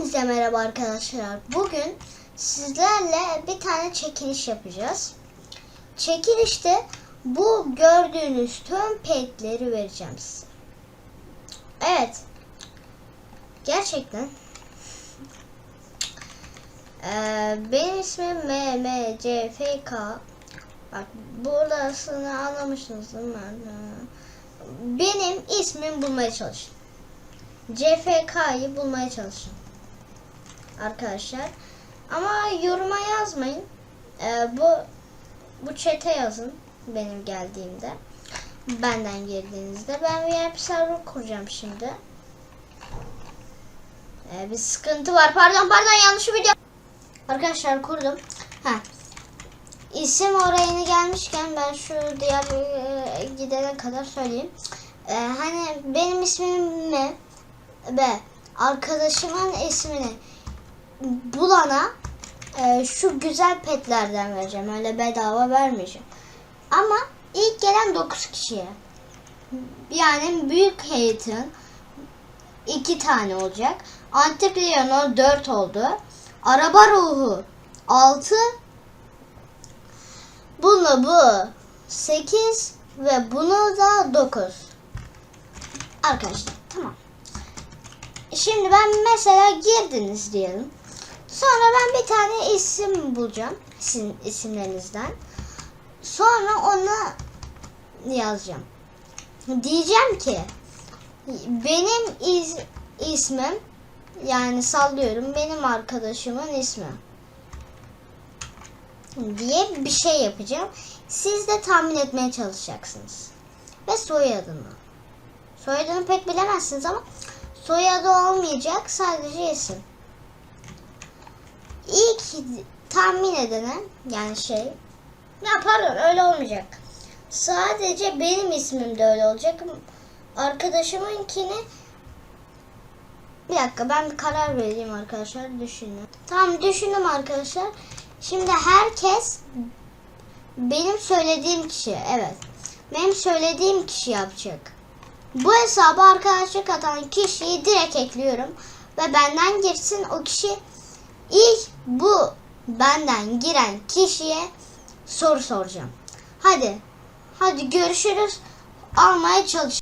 Hepinize merhaba arkadaşlar. Bugün sizlerle bir tane çekiliş yapacağız. Çekilişte bu gördüğünüz tüm petleri vereceğim size. Evet. Gerçekten. Ee, benim ismim MMCFK. Bak burasını anlamışsınız değil mi? Benim ismimi bulmaya çalışın. CFK'yı bulmaya çalışın. Arkadaşlar. Ama yoruma yazmayın. Ee, bu bu çete yazın benim geldiğimde. Benden girdiğinizde. Ben VIP server kuracağım şimdi. Ee, bir sıkıntı var. Pardon pardon yanlış video. Arkadaşlar kurdum. Ha. İsim orayını gelmişken ben şu diğer e, gidene kadar söyleyeyim. Ee, hani benim ismim ne? ve arkadaşımın ismini bulana e, şu güzel petlerden vereceğim. Öyle bedava vermeyeceğim. Ama ilk gelen 9 kişiye yani büyük hate'ın iki tane olacak. Antik Leon'o 4 oldu. Araba ruhu 6 bunu bu 8 ve bunu da 9. Arkadaşlar tamam. Şimdi ben mesela girdiniz diyelim. Sonra ben bir tane isim bulacağım. Sizin isimlerinizden. Sonra onu yazacağım. Diyeceğim ki benim iz, ismim yani sallıyorum benim arkadaşımın ismi diye bir şey yapacağım. Siz de tahmin etmeye çalışacaksınız. Ve soyadını. Soyadını pek bilemezsiniz ama soyadı olmayacak sadece isim. İlk tahmin edene yani şey ya pardon öyle olmayacak. Sadece benim ismim de öyle olacak. Arkadaşımınkini bir dakika ben bir karar vereyim arkadaşlar düşünün. Tamam düşündüm arkadaşlar. Şimdi herkes benim söylediğim kişi evet. Benim söylediğim kişi yapacak. Bu hesaba arkadaşlık atan kişiyi direkt ekliyorum. Ve benden girsin o kişi ilk bu benden giren kişiye soru soracağım. Hadi. Hadi görüşürüz. Almaya çalış.